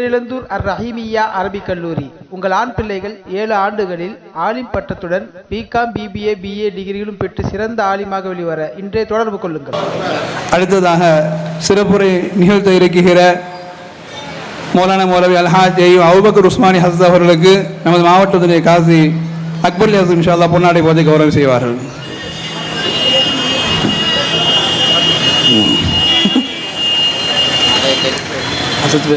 பேரிழந்தூர் அர் ரஹீமியா அரபிக் கல்லூரி. உங்கள் ஆண் பிள்ளைகள் ஏழு ஆண்டுகளில் ஆலிம் பட்டத்துடன் பிகாம் பிபிஏ பிஏ டிகிரிகளும் பெற்று சிறந்த ஆலிமாக வெளிவர இன்றே தொடர்பு கொள்ளுங்கள். அடுத்ததாக சிறப்புரை நிகழ்த்த இருக்குகிற மௌலானா மௌலவி அல்ஹாஜ் அவுபக்கர் உஸ்மானி ஹசத் அவர்களுக்கு நமது மாவட்டத்துடைய காசி அக்பர் ஹசன் இன்ஷால்லா பொன்னாடை போதை கௌரவம் செய்வார்கள். ஹசத்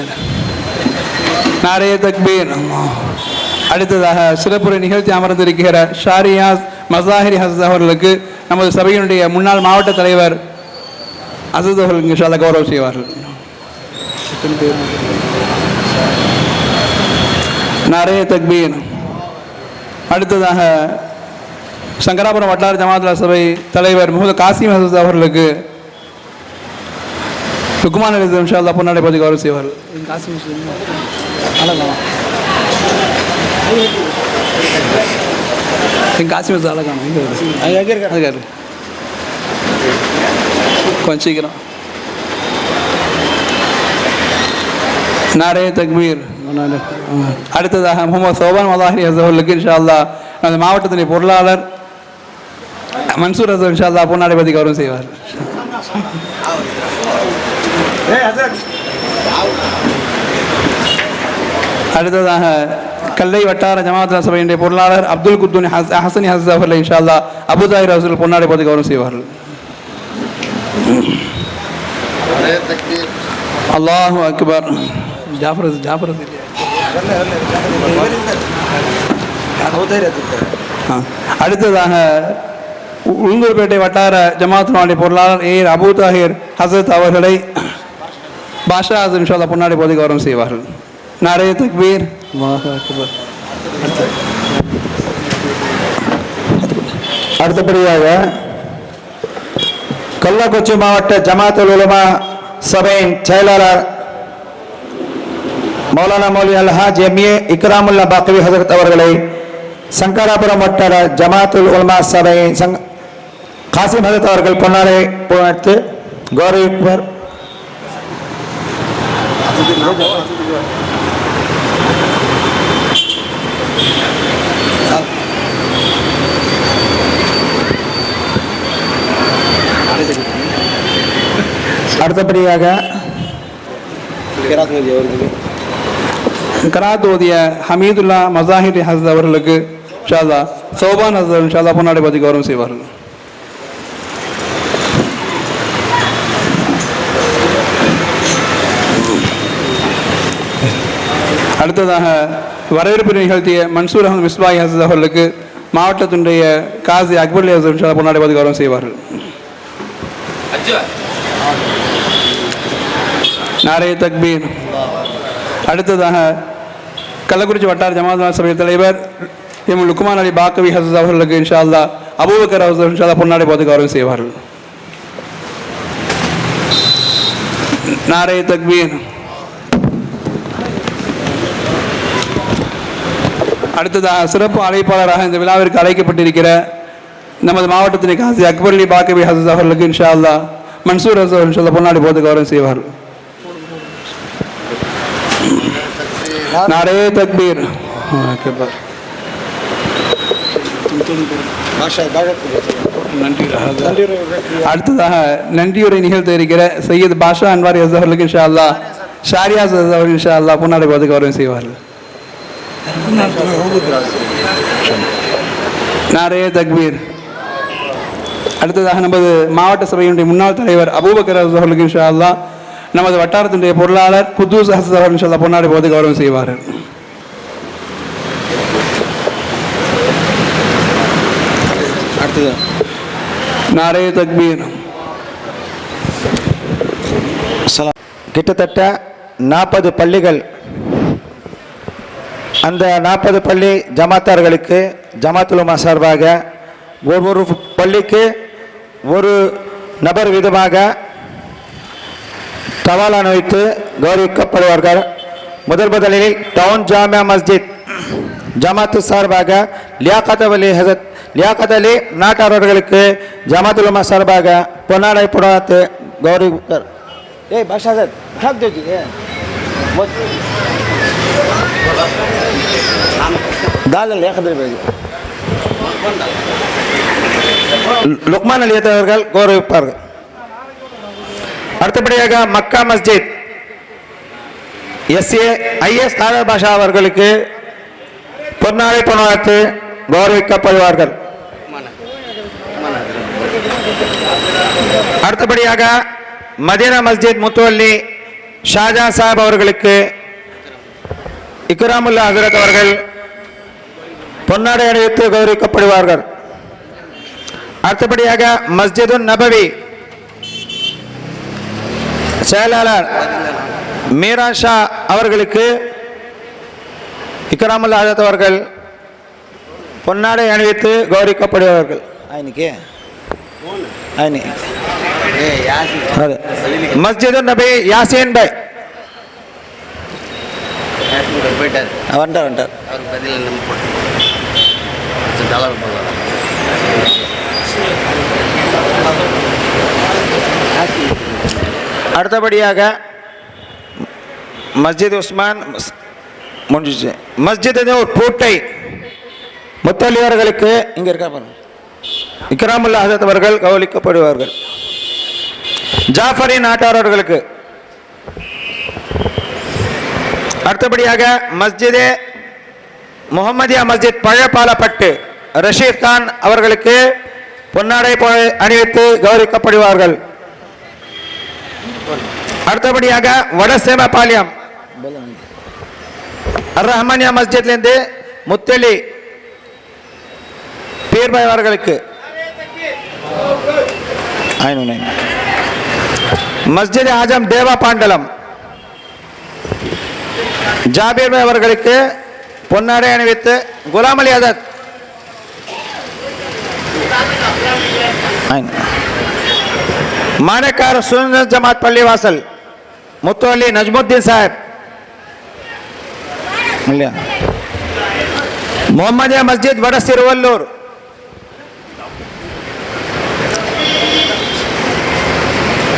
நாரைய தக்பீர். அடுத்ததாக சிறப்புரை நிகழ்ச்சி அமர்ந்திருக்கிற ஷாரியாஸ் மசாஹிரி ஹசத் அவர்களுக்கு நமது சபையினுடைய முன்னாள் மாவட்ட தலைவர் அசத் அவர்கள் இன்ஷால்லா கௌரவம் செய்வார்கள். நாரே தக்பீர். அடுத்ததாக சங்கராபுரம் வட்டார ஜமாத்லா சபை தலைவர் முகமது காசிம் ஹசத் அவர்களுக்கு லுக்மான் அலி இன்ஷால்லா பொன்னாடை பற்றி கௌரவம் செய்வார்கள் காசிம் அழகாம் என் காசிம் ஹசத் அழகாம் எங்கே இருக்காரு கொஞ்சம் சீக்கிரம். நாரே தக்பீர். அடுத்ததாக முகமது சோபான் மதாஹரி ஹசவர்களுக்கு இன்ஷா அல்லா நமது மாவட்டத்தினுடைய பொருளாளர் மன்சூர் ஹசன் இன்ஷா அல்லா பொன்னாடை பற்றி கௌரவம் செய்வார். அடுத்ததாக கல்லை வட்டார ஜமாத் சபையினுடைய பொருளாளர் அப்துல் குத்துன் ஹஸ் ஹசனி ஹசஸ் அவர்கள் இன்ஷா அபுதாயிர் அவர்கள் பொன்னாடை பற்றி கௌரவம் செய்வார்கள். அல்லாஹு அக்பர். ஜாஃபர் ஜாஃபர் அடுத்ததாக உளுந்தூர்பேட்டை வட்டார ஜமாத்துடைய பொருளாளர் ஏர் அபு தாஹிர் ஹசரத் அவர்களை பாஷா ஹசன் இன்ஷால்லா பொன்னாடி போதை கௌரவம் செய்வார்கள். நாரே தக்பீர். அடுத்தபடியாக கள்ளக்குறிச்சி மாவட்ட ஜமாத்துல் உலமா சபையின் செயலாளர் மௌலானா மௌலி அல்ஹாஜ் எம்ஏ இக்ராமுல்லா பாக்கவி ஹசரத் அவர்களை சங்கராபுரம் வட்டார ஜமாத்துல் உலமா சபையின் காசிம் ஹசரத் அவர்கள் பொன்னாரை புகழ்த்து கௌரவிப்பர் அடுத்தபடியாக கராத் ஓதிய ஹமீதுல்லா மசாஹிர் ஹசத் அவர்களுக்கு ஷாதா சோபான் ஹசத் ஷாதா பொன்னாடை பற்றி கௌரவம் செய்வார்கள். அடுத்ததாக வரவேற்பு நிகழ்த்திய மன்சூர் அகமது மிஸ்பாய் ஹசத் அவர்களுக்கு மாவட்டத்தினுடைய காசி அக்பர் அலி ஹசத் கௌரவம் செய்வார்கள். நாரே தக்பீர். அடுத்ததாக கள்ளக்குறிச்சி வட்டார ஜமாத் சபை தலைவர் எம் லுக்குமான் அலி பாக்கவி ஹசத் அவர்களுக்கு இன்ஷா அல்லா அபூபக்கர் ஹசஸ் இன்ஷா அல்லா பொன்னாடை பார்த்து கௌரவம் செய்வார்கள். நாரே தக்பீர். அடுத்ததாக சிறப்பு அழைப்பாளராக இந்த விழாவிற்கு அழைக்கப்பட்டிருக்கிற நமது மாவட்டத்தின் காசி அக்பர் அலி பாக்கபி ஹசஸ் அவர்களுக்கு இன்ஷா அல்லா மன்சூர் ஹசஸ் இன்ஷா அல்லா பொன்னாடை பார்த்து கௌரவம் செய்வார்கள். நாரே தக்பீர். அடுத்ததாக நன்றியுரை நிகழ்த்த இருக்கிற சையத் பாஷா அன்வாரி ஹஸ் அவர்களுக்கு இன்ஷா அல்லா ஷாரியாஸ் ஹஸ் அவர்கள் இன்ஷா அல்லா பொன்னாடி போது கௌரவம் செய்வார்கள். நாரே தக்பீர். அடுத்ததாக நமது மாவட்ட சபையினுடைய முன்னாள் தலைவர் அபூபக்கர் அவர்களுக்கு இன்ஷா அல்லா நமது வட்டாரத்தினுடைய பொருளாளர் குத்தூஸ் ஹசத் அவர்கள் இன்ஷா அல்லா பொன்னாடை பார்த்து கௌரவம் செய்வார்கள். நாரே தக்பீர். கிட்டத்தட்ட நாற்பது பள்ளிகள் அந்த நாற்பது பள்ளி ஜமாத்தார்களுக்கு ஜமாத்துலுமா சார்பாக ஒவ்வொரு பள்ளிக்கு ஒரு நபர் விதமாக தவாலான் வைத்து கௌரவிக்கப்படுவார்கள். முதல் முதலில் டவுன் ஜாமியா மஸ்ஜித் ஜமாத்து சார்பாக லியாகத் அலி ஹசத் லியாகத் அலி நாட்டார் ஜமாத்துலுமா சார்பாக பொன்னாடை புடாத்து கௌரவிப்பார் ஏய் பாஷா சார் தாதல் ஏகதில் பேஜ் லுக்மான் அலியத் அவர்கள் கௌரவிப்பார்கள். அடுத்தபடியாக Makka Masjid. S A I S Khader Basha அவர்களுக்கு பொன்னாடை பொன்னாத்து கௌரவிக்கப்படுவார்கள். அடுத்தபடியாக மதீனா மஸ்ஜித் முத்துவல்லி ஷாஜா சாஹிப் அவர்களுக்கு இக்கராமுல்லா ஹசரத் அவர்கள் பொன்னாடை அணிவித்து கௌரவிக்கப்படுவார்கள். அடுத்தபடியாக மஸ்ஜிது நபவி செயலாளர் மீரா ஷா அவர்களுக்கு இக்கராமுல்லா ஹசரத் அவர்கள் பொன்னாடை அணிவித்து கௌரவிக்கப்படுவார்கள். ஆயினுக்கு? ஆயினி. மஸ்ஜிது நபி யாசின் பை வந்துட்டார் வந்துட்டார் வந்துட்டார் அவருக்கு பதில் போட்டு. டாலர் அடுத்தபடியாக மஸ்ஜித் உஸ்மான் முடிஞ்சிச்சு. மஸ்ஜித் ஒரு பூட்டை முத்தலியவர்களுக்கு இங்க இருக்கா பாருங்க. இக்ராமுல்லா ஹசத் அவர்கள் கௌலிக்கப்படுவார்கள் ஜாஃபரி நாட்டாரர்களுக்கு அடுத்தபடியாக மஸ்ஜிதே முகமதியா மஸ்ஜித் பழப்பாலப்பட்டு ரஷீத் கான் அவர்களுக்கு பொன்னாடை அணிவித்து கௌரவிக்கப்படுவார்கள். அடுத்தபடியாக வடசேமபாளையம் அர் ரஹ்மானியா மஸ்ஜித்லேருந்து முத்தலி பீர்பாய் அவர்களுக்கு. மஸ்ஜித் ஆஜம் தேவா பாண்டலம். ஜாபீர் அவர்களுக்கு பொன்னாடை அணிவித்து குலாம் அலி ஆசாத். மாணக்கார சுதந்திர ஜமாத் பள்ளி பள்ளிவாசல் முத்தோலி நஜ்முத்தீன் சாஹிப். இல்லையா? மஸ்ஜித் வட ವಡಸಿರುವಲ್ಲೂರು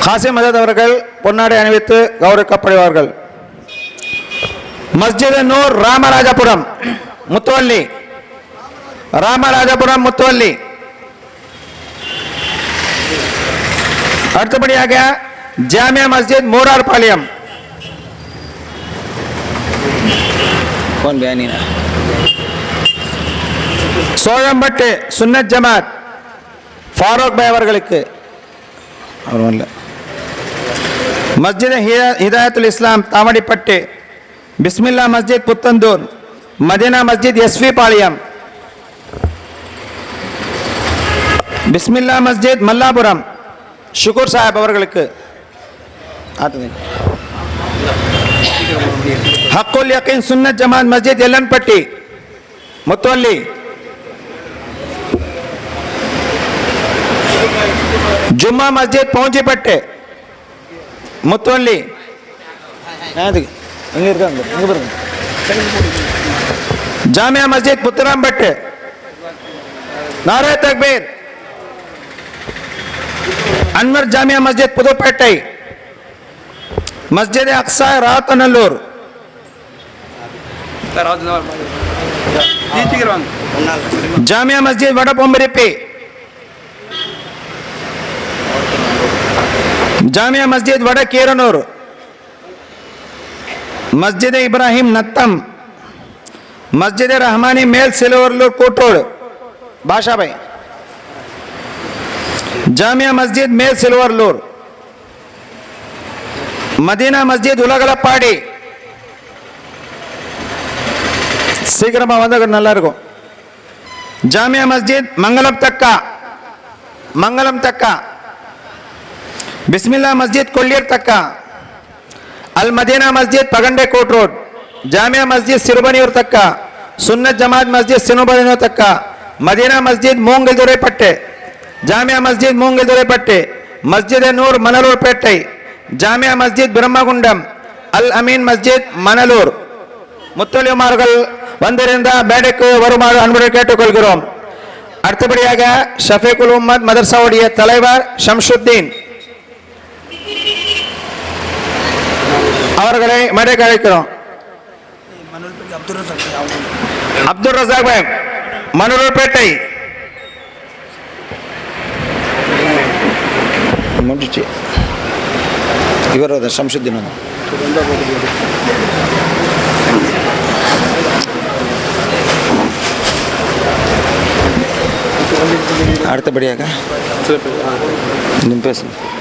காசிம் அஜத் அவர்கள் பொன்னாடை அணிவித்து கௌரவிக்கப்படுவார்கள். ಮಸ್ಜಿದನೂರ್ ರಾಮರಾಜಪುರಂ ಮುತ್ತುವಲ್ಲಿ. ராமராஜபுரம் முத்துவல்லி அடுத்தபடியாக ஜாமியா மஸ்ஜித் மூரார் பாளையம் சோழம்பட்டு சுன்னத் ஜமாத் ஃபாரூக் பாய் அவர்களுக்கு மஸ்ஜித் ஹிதாயத்துல் இஸ்லாம் தாமடிப்பட்டு பிஸ்மில்லா மஸ்ஜித் புத்தந்தூர் மதீனா மஸ்ஜித் எஸ்வி பாளையம் பிஸ்மில்லா மஸ்ஜித் மல்லாபுரம் ஷுகூர் சாஹிப் அவர்களுக்கு ஆத்துங்க. ஹக்குல் யக்கீன் சுன்னத் ஜமாத் மஸ்ஜித் எல்லன்பட்டி முத்தவல்லி ஜும்மா மஸ்ஜித் பவுஞ்சிப்பட்டு முத்தவல்லி எங்க இருக்காங்க எங்க பாருங்க ஜாமியா மஸ்ஜித் புத்தராம்பட்டு நாரே தக்பீர் அன்வர் ஜாமியா மஸ்ஜித் புதுப்பேட்டை மஸ்ஜித் அக்ஸா ராத்தநல்லூர் சார் அவத்து தான் சீக்கிரம் வாங்க ஜாமியா மஸ்ஜித் வடபொம்பரிப்பி ஜாமியா மஸ்ஜித் வட கீரனூர் மஸ்ஜித் இப்ராஹிம் நத்தம் மஸ்ஜித் ரஹ்மானி மேல் சிலுவர்லூர் கூட்டோடு பாஷாபாய் ஜாமியா மஸ்ஜித் மேல் சிலுவர்லூர் மதீனா மஸ்ஜித் உலகளப்பாடி சீக்கிரமா வந்தா கொஞ்சம் நல்லா இருக்கும் ஜாமியா மஸ்ஜித் மங்களம் தக்கா மங்களம் தக்கா பிஸ்மில்லா மஸ்ஜித் கொல்லியர் தக்கா அல் மதீனா மஸ்ஜித் பகண்டே கோட் ரோட் ஜாமியா மஸ்ஜித் சிறுபனியூர் தக்கா சுன்னத் ஜமாத் மஸ்ஜித் சிறுபனியூர் தக்கா மதீனா மஸ்ஜித் மூங்கல் துறைப்பட்டு ஜாமியா மஸ்ஜித் மூங்கில் துறைப்பட்டு மஸ்ஜித் நூர் மணலூர்பேட்டை ஜாமியா மஸ்ஜித் பிரம்மகுண்டம் அல் அமீன் மஸ்ஜித் மணலூர். முத்தொழிமார்கள் வந்திருந்த மேடைக்கு வருமாறு அன்புடன் கேட்டுக்கொள்கிறோம். அடுத்தபடியாக ஷஃபீகுல் உம்மத் மதர்சாவுடைய தலைவர் ஷம்ஷுத்தீன் அவர்களை மேடைக்கு அழைக்கிறோம் அப்துல் ரசாக் பாய் மணலூர்பேட்டை முடிச்சு இவர் சம்சுத்தின் அடுத்தபடியாக இன்னும் பேசுங்க